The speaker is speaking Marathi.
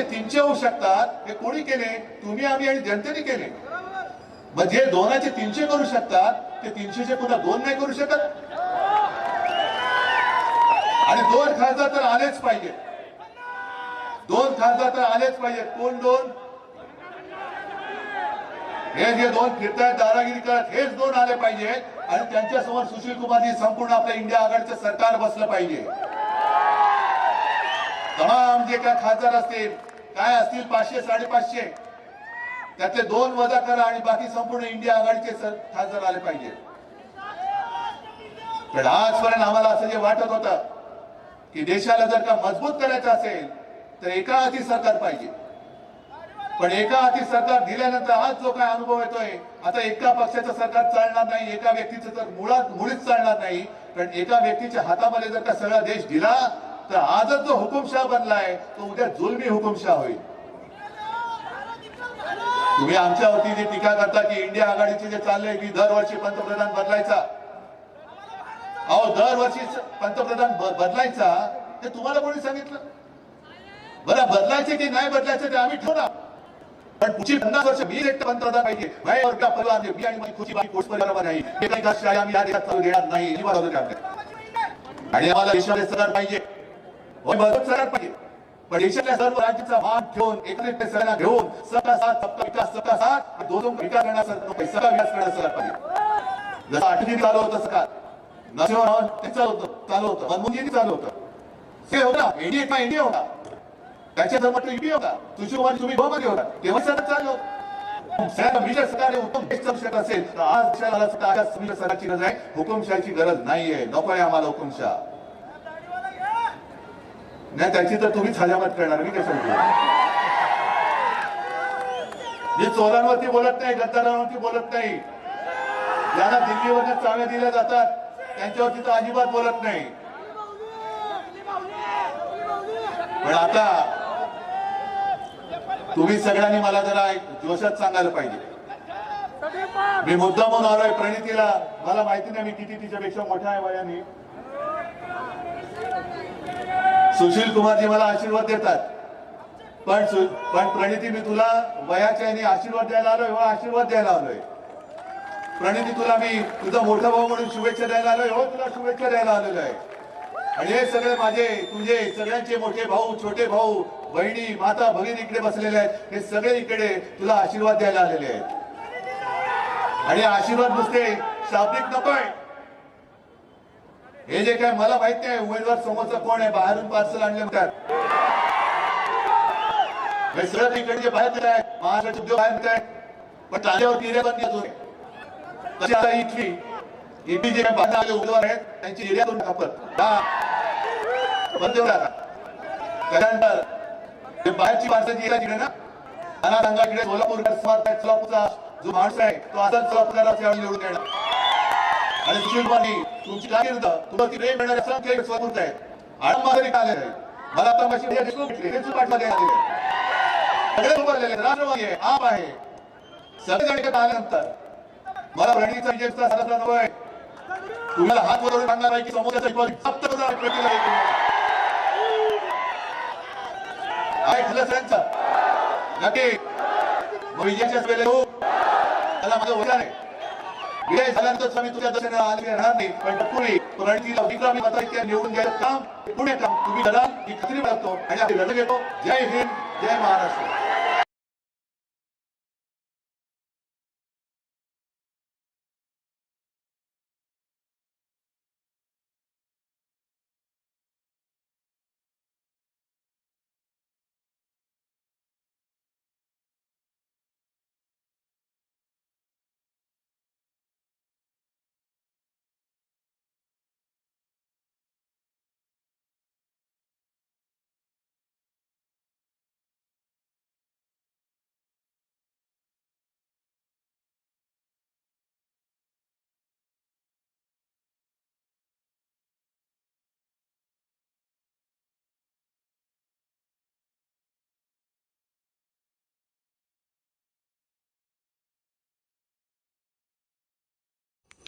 जे तीनशे होऊ शकतात. हे कोणी केले? तुम्ही आम्ही आणि जनतेने केले. मग जे दोनाचे तीनशे करू शकतात ते तीनशेचे पुन्हा दोन नाही करू शकत. आणि दोन खासदार तर आलेच पाहिजे दोन खासदार तर आलेच पाहिजे कोण दोन? हे जे दोन फिरतायत दादागिरी करत हेच दोन आले पाहिजे आणि त्यांच्यासमोर सुशील कुमारजी संपूर्ण आपल्या इंडिया आघाडीचं सरकार बसलं पाहिजे. तमाम जे काय खासदार असतील काय असतील पाचशे साडेपाचशे? त्यातले दोन वजा करा आणि बाकी संपूर्ण इंडिया आघाडीचे सर- खासदार आले पाहिजे. पण आजपर्यंत आम्हाला असं जे वाटत होतं की देशाला जर का मजबूत करायचं असेल तर एका हाती सरकार पाहिजे. पण एका हाती सरकार दिल्यानंतर आज जो काय अनुभव येतोय आता एका पक्षाचं सरकार चालणार नाही एका व्यक्तीचं तर मुळात मुळीच चालणार नाही. कारण एका व्यक्तीच्या हातामध्ये जर का सगळा देश दिला तर आजच जो हुकुमशाह बनलाय तो उद्या जुलमी हुकुमशाह होईल. तुम्ही आमच्यावरती जी टीका करता की इंडिया आघाडीचे जे चालले की दरवर्षी पंतप्रधान बदलायचा. अहो दरवर्षी पंतप्रधान बदलायचा ते तुम्हाला कोणी सांगितलं? बरं बदलायचे की नाही बदलायचे ते आम्ही ठेवणार पण पुढची पन्नास वर्ष मी एकटं पंतप्रधान पाहिजे. माझ्या वर्गा परिवार मी आणि माझी खुशी बाकी कोर्स नाही. हे काही आम्ही या देशात चालू घेणार नाही आणि आम्हाला देशामध्ये सरकार पाहिजे. पाहिजे. पण देशातल्या सर्व राज्याचा मान ठेवून एकत्रित सगळ्यांना घेऊन सबका साथ सबका विकास सबका साथ दोन विकास करण्याचा सगळा विकास करण्याचा पाहिजे. जसं आठवी चालू होतं सरकार नरसिंहराव ते चालू होतं चालू होतं मनमोहनजींनी चालू होतं. ते होता एनडीए का एनडीए होता. त्याच्या म्हटलं युपी होता. तुझी तुम्ही बहुमती होता तेव्हा सरकार चाललं होतं. साहेब, मिश्र उत्तम देश चालू शकत असेल तर आज देशाला सरकारची गरज आहे. हुकुमशाहीची गरज नाहीये. नको आहे आम्हाला हुकुमशाह. नाही त्याची तर तुम्हीच हजामत करणार मी कसं मी चोरांवरती बोलत नाही गद्दारांवरती बोलत नाही. ज्यांना दिल्लीवरच्या चाव्या दिल्या जातात त्यांच्यावरती तर अजिबात बोलत नाही. पण आता तुम्ही सगळ्यांनी मला जरा एक जोशात सांगायला पाहिजे. मी मुद्दा म्हणून आलोय प्रणितीला. मला माहिती नाही मी किती तिच्यापेक्षा मोठा आहे वयाने. सुशील कुमारजी मला आशीर्वाद देतात. पण पण प्रणिती मी तुला वयाच्या आणि आशीर्वाद द्यायला आलोय हो आशीर्वाद द्यायला आलोय. प्रणिती तुला मी तुझा मोठा भाऊ म्हणून शुभेच्छा द्यायला आलोय हो तुला शुभेच्छा द्यायला आलेलो आहे. आणि हे सगळे माझे तुझे सगळ्यांचे मोठे भाऊ छोटे भाऊ बहिणी माता भगिनी इकडे बसलेले आहेत. हे सगळे इकडे तुला आशीर्वाद द्यायला आलेले आहेत. आणि आशीर्वाद नुसते शाब्दिक नकोय हे जे काय मला माहीत नाही उमेदवार समोरचा कोण आहे बाहेरून पार्सल आणले म्हणतात. हे सगळं जे बाहेर आहे महाराष्ट्र महाराष्ट्राचे उद्योग बाहेर आहे पण तांद्यावर निर्यात बंदी अजून तशी आता इथली इथली जे बाहेर आलेले उमेदवार आहेत त्यांची निर्यात करून खापत हा. बंद देऊ त्यानंतर जे बाहेरची माणसं जी येतात ना मला सांगा इकडे सोलापूर स्मार्ट आहे सोलापूरचा जो माणूस आहे तो असाच सोलापूरला निवडून येणार. आणि सुशील कुमारनी तुमची कारकीर्द ती प्रेम मिळणारे असंख्य सोलापूरच आहेत. आडम माघारी आले आहे मला आता माशी म्हणजे देशमुख भेटले. आलेले सगळे उभारलेले राष्ट्रवादी आहे आप आहे. सगळे जण आल्यानंतर मला रणनीतीचा विजयचा सारखा नको आहे. तुम्हाला हात वरून सांगणार आहे की समोरच्या विश्वास जप्त करून प्रतिला आहे नक्की. मग विजयाच्याच वेळेला त्याला माझं वजन आहे. विजय झाल्यानंतर आम्ही तुझ्या आले नाही. पण पुढे रणनीतीला विक्रमी निवडून घ्यायचं काम पुणे काम तुम्ही कराल ही खात्री बाळगतो आणि आपली घेतो. जय हिंद जय महाराष्ट्र.